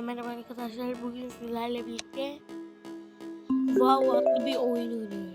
Hepinize merhaba arkadaşlar. Bugün sizlerle birlikte Wow adlı bir oyun oynuyoruz.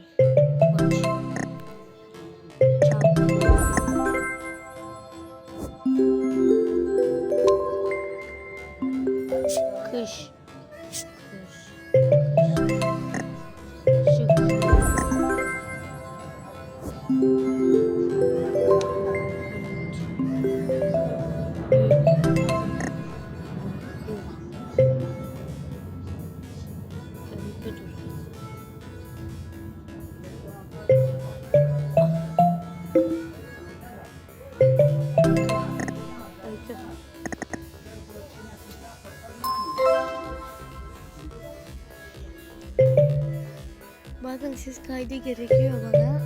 Ses kaydı gerekiyor bana.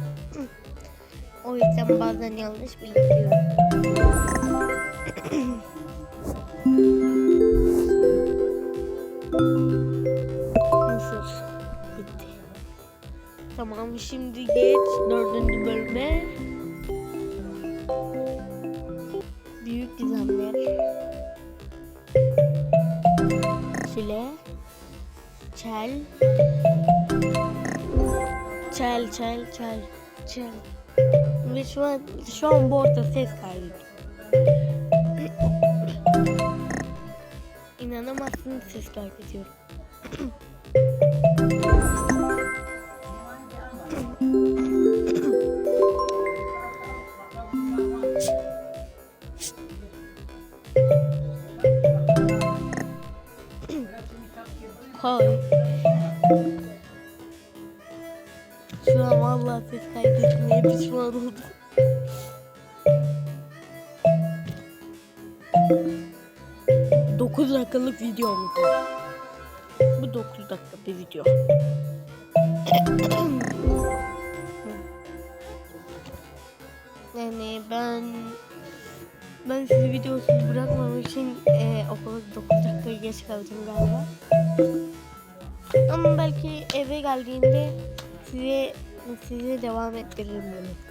O yüzden bazen yanlış bilgiyorum. Nasıl? Bitti. Tamam şimdi geç dördüncü bölüme. Büyük gizemler. File. Çel. Çel çel çel. Çel. Ve şu an, şu an bu arada ses kaydı. İnanamazsınız ses kaydediyorum. Koy. Şu an vallahi ses kaydetmeye pişman oldum. Dokuz dakikalık videomuz var. Bu 9 dakika bir video. yani ben ben sizi videosuz bırakmam için e, okula 9 dakika geç kalacağım galiba. Ama belki eve geldiğimde size size devam ettiririm bunu.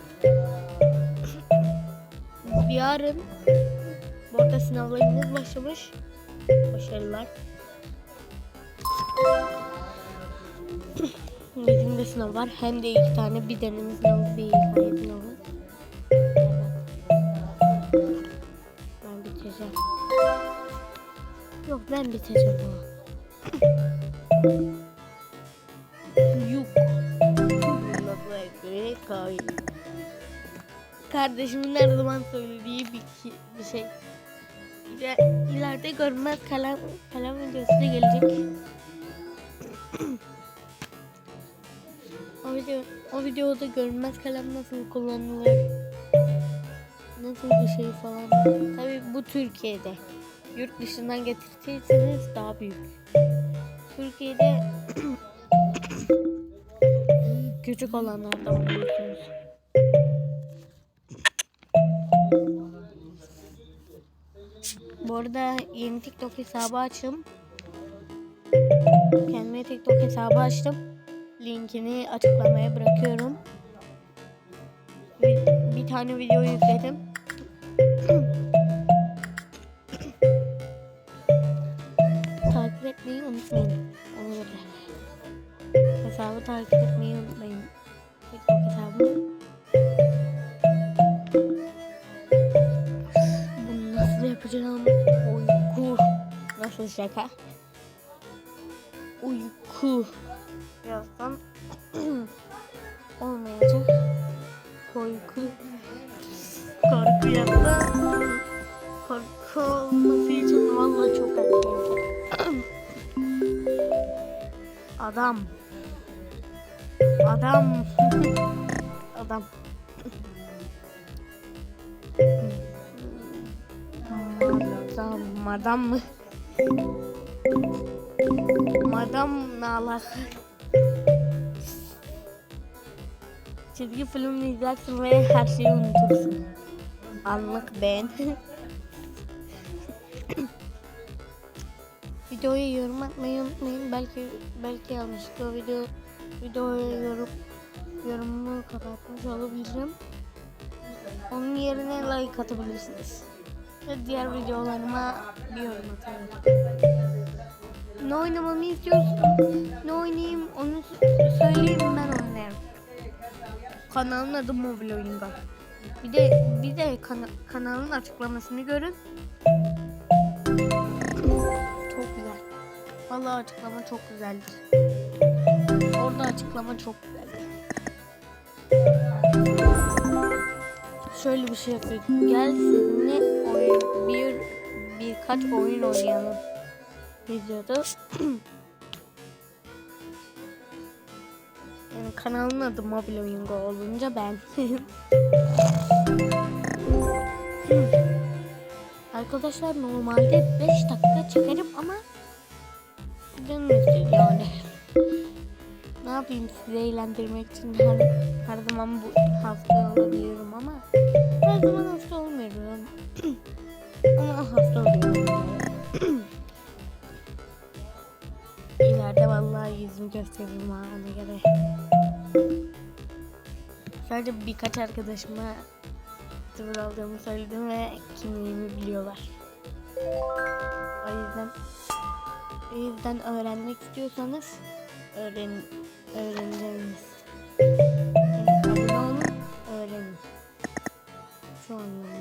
Yarın bu arada sınavlarınız başlamış. Başarılar. Bizim de sınav var. Hem de iki tane bir deneme sınavı bir hikaye sınavı. Ben bitireceğim. Yok ben bitireceğim ama. Kardeşimin her zaman söylediği bir, bir şey. İler- İleride görmez kalem kalem videosu da gelecek. o video o videoda görünmez kalem nasıl kullanılır? Nasıl bir şey falan. Tabii bu Türkiye'de. Yurt dışından getirtirseniz daha büyük. Türkiye'de küçük olanlardan buluyorsunuz. Bu arada yeni TikTok hesabı açtım. Kendime TikTok hesabı açtım. Linkini açıklamaya bırakıyorum. Bir, bir tane video yükledim. takip etmeyi unutmayın. Ona göre. Hesabı takip etmeyi unutmayın. TikTok hesabı. Nasıl şaka? Uyku. Birazdan olmayacak. Korku. Korku yaptı. Korku olması için vallahi çok erken. Adam. Adam. Adam. Madam, madam mı? Madam ne alaka? Çizgi film izlersin ve her şeyi unutursun. Anlık beğen. Videoyu yorum atmayı unutmayın. Belki belki yanlışlıkla video videoya yorum yorumumu kapatmış olabilirim. Onun yerine like atabilirsiniz. Ve diğer videolarıma bir yorum atabilirsiniz. Ne oynamamı istiyorsun? Ne oynayayım onu söyleyeyim ben oynarım. Kanalın adı Mobil Oyunga. Bir de bir de kana- kanalın açıklamasını görün. Çok güzel. Vallahi açıklama çok güzeldir. Orada açıklama çok güzeldir. Şöyle bir şey yapayım. Gel sizinle oyun, bir birkaç oyun oynayalım. Videoda. yani kanalın adı Mobil Oyungo olunca ben. Arkadaşlar normalde 5 dakika çekerim ama istedi yani. Ne yapayım sizi eğlendirmek için her, her zaman bu hasta olabiliyorum ama her zaman hasta olmuyorum. Ama hasta oluyorum. İleride vallahi yüzümü gösteririm ha ona göre. Sadece birkaç arkadaşıma sıfır aldığımı söyledim ve kimliğimi biliyorlar. O yüzden o yüzden öğrenmek istiyorsanız öğren öğreneceğiniz. Yani öğrenin. Şu anlamda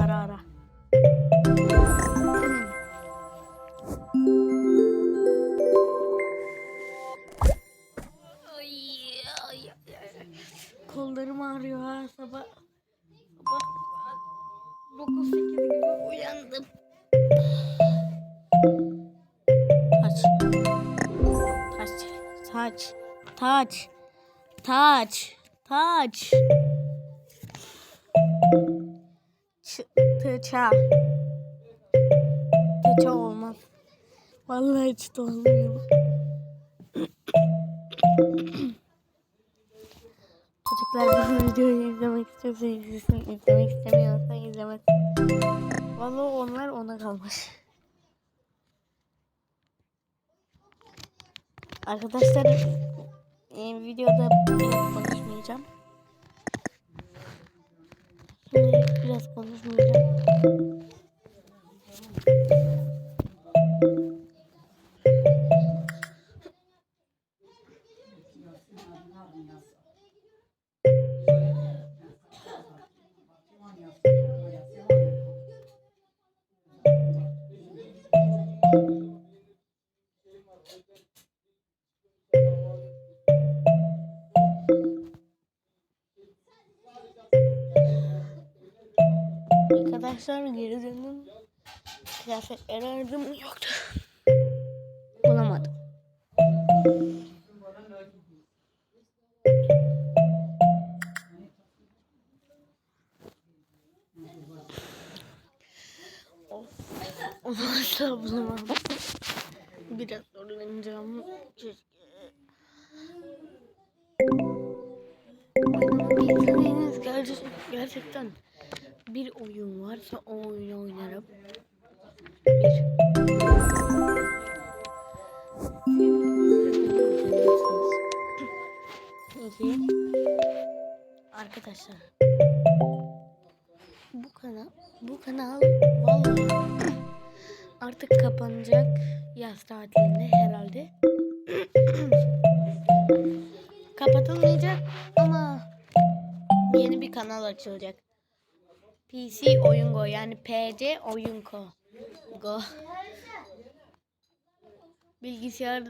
Ara ara. Kollarım ağrıyor ha sabah. Sabah 9-8 gibi uyandım. Taç. Taç. Taç. Taç. Taç. Taç. Tıça. Tıça olmaz. Vallahi hiç de. Çocuklar bu videoyu izlemek istiyorsa izlesin, izlemek istemiyorsa izlemez. Vallahi onlar ona kalmış. Arkadaşlar e, videoda konuşmayacağım. Biraz konuşmayacağım. Arkadaşlar geri döndüm. Kıyafetleri aradım yoktu. Bulamadım. Onu asla bulamam. Biraz zorlanacağım. Keşke. Oynamak istediğiniz gerçek- gerçekten bir oyun varsa o oyunu oynarım. Bir. İki. Arkadaşlar. Bu kanal, bu kanal vallahi artık kapanacak yaz tatilinde herhalde. Kapatılmayacak ama yeni bir kanal açılacak. PC Oyun Go yani PC Oyun Go. Go. Bilgisayar